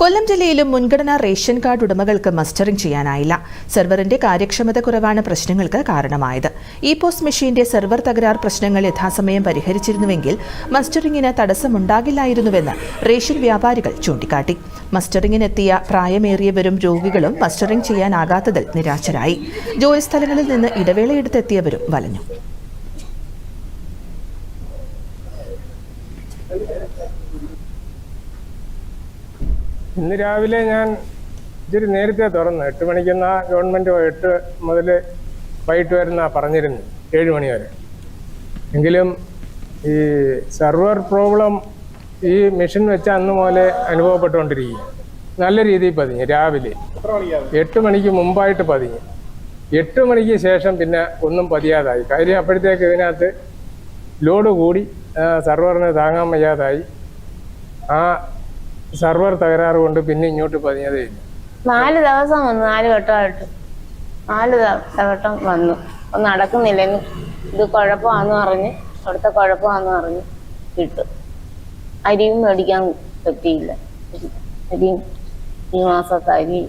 കൊല്ലം ജില്ലയിലും മുൻഗണനാ ration card ഉടമകൾക്ക് മസ്റ്ററിംഗ് ചെയ്യാനായില്ല. സെർവറിന്റെ കാര്യക്ഷമത കുറവാണ് പ്രശ്നങ്ങൾക്ക് കാരണമായത്. ഇ പോസ്റ്റ് മെഷീന്റെ സെർവർ തകരാർ പ്രശ്നങ്ങൾ യഥാസമയം പരിഹരിച്ചിരുന്നുവെങ്കിൽ മസ്റ്ററിംഗിന് തടസ്സമുണ്ടാകില്ലായിരുന്നുവെന്ന് റേഷൻ വ്യാപാരികൾ ചൂണ്ടിക്കാട്ടി. മസ്റ്ററിംഗിനെത്തിയ പ്രായമേറിയവരും രോഗികളും മസ്റ്ററിംഗ് ചെയ്യാനാകാത്തതിൽ നിരാശരായി. ജോലിസ്ഥലങ്ങളിൽ നിന്ന് ഇടവേളയെടുത്തെത്തിയവരും വലഞ്ഞു. ഇന്ന് രാവിലെ ഞാൻ ഇച്ചിരി നേരത്തെ തുറന്നു. എട്ട് മണിക്കെന്ന ഗവൺമെന്റ് എട്ട് മുതൽ വൈകിട്ട് വരുന്ന പറഞ്ഞിരുന്നു ഏഴ് മണി വരെ. എങ്കിലും ഈ സെർവർ പ്രോബ്ലം ഈ മെഷീൻ വെച്ച അന്ന് മുതലേ അനുഭവപ്പെട്ടുകൊണ്ടിരിക്കുക. നല്ല രീതിയിൽ പതിഞ്ഞു രാവിലെ. എട്ട് മണിക്ക് മുമ്പായിട്ട് പതിഞ്ഞു. എട്ട് മണിക്ക് ശേഷം പിന്നെ ഒന്നും പതിയാതായി. കാര്യം അപ്പോഴത്തേക്ക് ഇതിനകത്ത് ലോഡ് കൂടി സെർവറിന് താങ്ങാൻ വയ്യാതായി. ആ സെർവർ തകരാറ് കൊണ്ട് പിന്നെ ഇങ്ങോട്ട് പതിഞ്ഞതേ ഇല്ല. നാല് ദിവസം വന്നു നാല് വട്ടമായിട്ട്. നാല് വട്ടം വന്നു. ഒന്നും നടക്കുന്നില്ല. ഇത് കുഴപ്പമാന്ന് പറഞ്ഞ് അവിടുത്തെ കുഴപ്പമാന്ന് പറഞ്ഞ് കിട്ടും അരിയും മേടിക്കാൻ പറ്റിയില്ല. അരിയും ഈ മാസത്തെ അരി